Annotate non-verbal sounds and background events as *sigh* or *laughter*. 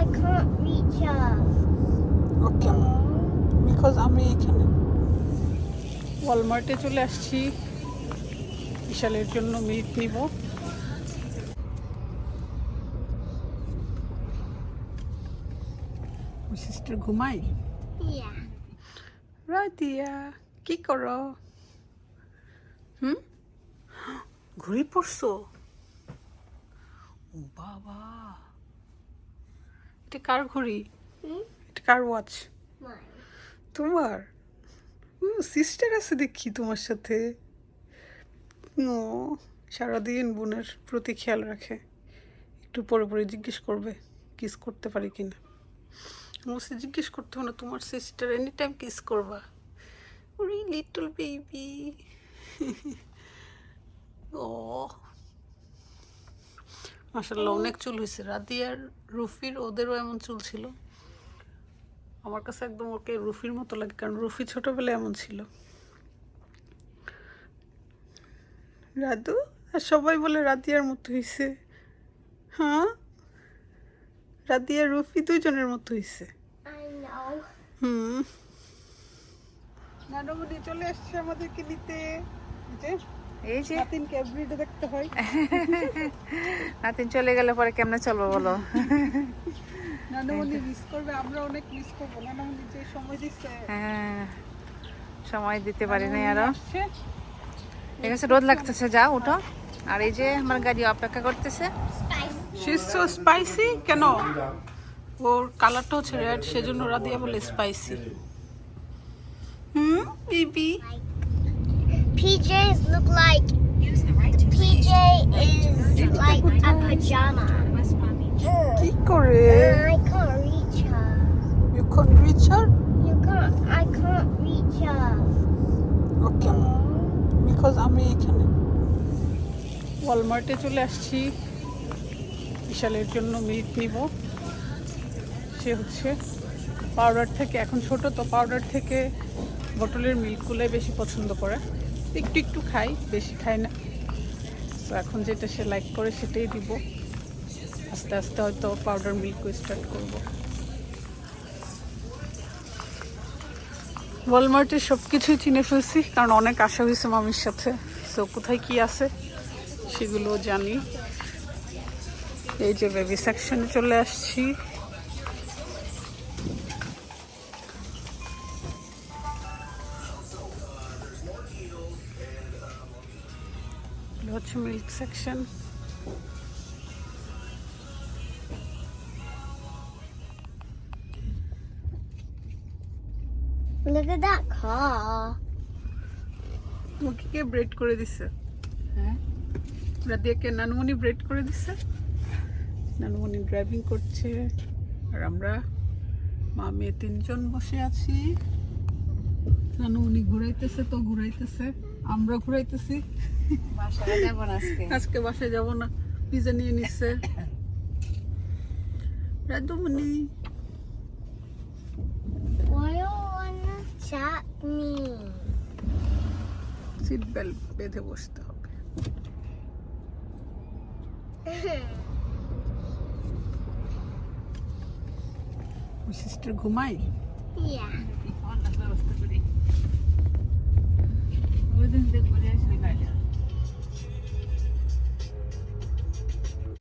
I can't reach her. Okay because আমি এখানে ওয়ালমার্টে চলে আসছি। বিশালের জন্য মিট নিব। সিস্টার ঘুমাই Yeah. রাতিয়া কি করো? হুম? ঘুরে পড়ছো? বাবা। এটা কার ঘড়ি? এটা কার ওয়াচ তোমার? সিস্টার আছে দেখি তোমার সাথে। ও সারাদিন বোনের প্রতি খেয়াল রাখে। একটু পরে পরে জিজ্ঞেস করবে কিস করতে পারি কিনা। আমার সে জিজ্ঞেস করতে হবে না তোমার সিস্টার এনি টাইম কিস করবা ওরে লিটল বেবি ও মাসাল্লাহ অনেক চুল হয়েছে। রাদিয়ার রুফির ওদেরও এমন চুল ছিল। আমার কাছে একদম ওকে রুফির মতো লাগে কারণ রুফি ছোটবেলায় এমন ছিল। রাদু আর সবাই বলে রাদিয়ার মতো হয়েছে হ্যাঁ? রাদিয়া রুফি দুইজনের মতো হয়েছে. হুম। নানমনি চলে আসছে আমাদেরকে নিতে। যে। এই যে নাতিনকে এভরিডে দেখতে হয়। নাতিন চলে গেলে পরে কেমনে চলবো বলো? নানমনি মিস করবে আমরা অনেক মিস করব। নানমনি যে সময় দিচ্ছে। হ্যাঁ সময় দিতে পারি না আরও। ঠিক আছে রোদ লাগতেছে যাও উঠো। আর এই যে আমার গাড়ি অপেক্ষা করতেছে। সো স্পাইসি কেন? ওর কালারটা হচ্ছে রেড সেজন্য ওরা দিয়ে বলে spicy hmm Bibi PJs look like. PJ is like a pajama. কি করে And I can't reach her. You can reach her You can't. I can't reach her. Okay because আমি এখানে ওয়ালমার্টে চলে আসছি বিশালের জন্য মিট নিব সে হচ্ছে পাউডার থেকে এখন ছোট তো পাউডার থেকে বোতলের মিল্কগুলোই বেশি পছন্দ করে একটু একটু খাই, বেশি খাই না। তো এখন যেটা সে লাইক করে সেটাই দিব। আস্তে আস্তে হয়তো পাউডার মিল্কও স্টার্ট করব। ওয়ালমার্টের সব কিছুই চিনে ফেলছি, কারণ অনেক আশা হয়েছে মামির সাথে। তো কোথায় কি আছে সেগুলো জানি। এই যে বেবি সেকশনে চলে আসছি। এগুলো হচ্ছে milk section Look at that car. তোমাকে কে ব্রেড করে দিছে? হ্যাঁ? রাদিয়াকে নানমনি ব্রেড করে দিছে? নানমনি ড্রাইভিং করছে। আর আমরা মা মেয়ে তিনজন বসে আছি। নানুমনি ঘুরাইতেছে তো ঘুরাইতেছে। আমরা ঘুরাইতেছি। বাসায় আজকে। বাসায় যাব না পিজা নিয়ে নিচ্ছে? সিট বেল্ট বেঁধে বসতে হবে। *laughs* সিস্টার ঘুমাই yeah.